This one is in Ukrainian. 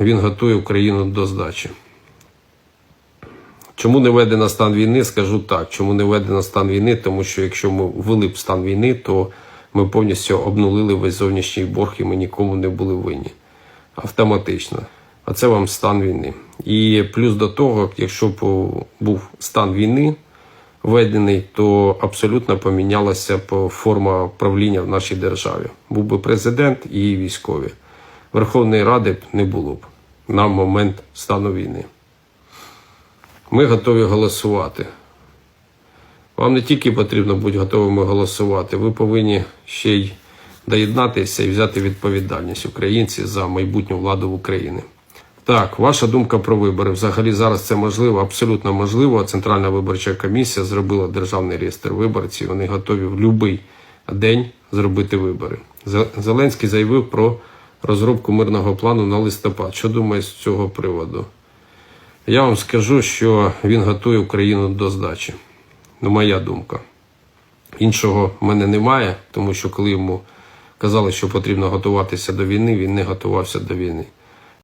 він готує Україну до здачі. Чому не введено стан війни? Скажу так. Чому не введено стан війни? Тому що якщо ми ввели б стан війни, то ми повністю обнулили весь зовнішній борг і ми нікому не були винні. Автоматично. А це вам стан війни. І плюс до того, якщо б був стан війни введений, то абсолютно помінялася б форма правління в нашій державі. Був би президент і військові. Верховної Ради б не було б на момент стану війни. Ми готові голосувати. Вам не тільки потрібно бути готовими голосувати, ви повинні ще й доєднатися і взяти відповідальність українці за майбутню владу України. Так, ваша думка про вибори. Взагалі зараз це можливо, абсолютно можливо. Центральна виборча комісія зробила державний реєстр виборців. Вони готові в будь-який день зробити вибори. Зеленський заявив про розробку мирного плану на листопад. Що думає з цього приводу? Я вам скажу, що він готує Україну до здачі. Ну, моя думка. Іншого в мене немає, тому що коли йому казали, що потрібно готуватися до війни, він не готувався до війни.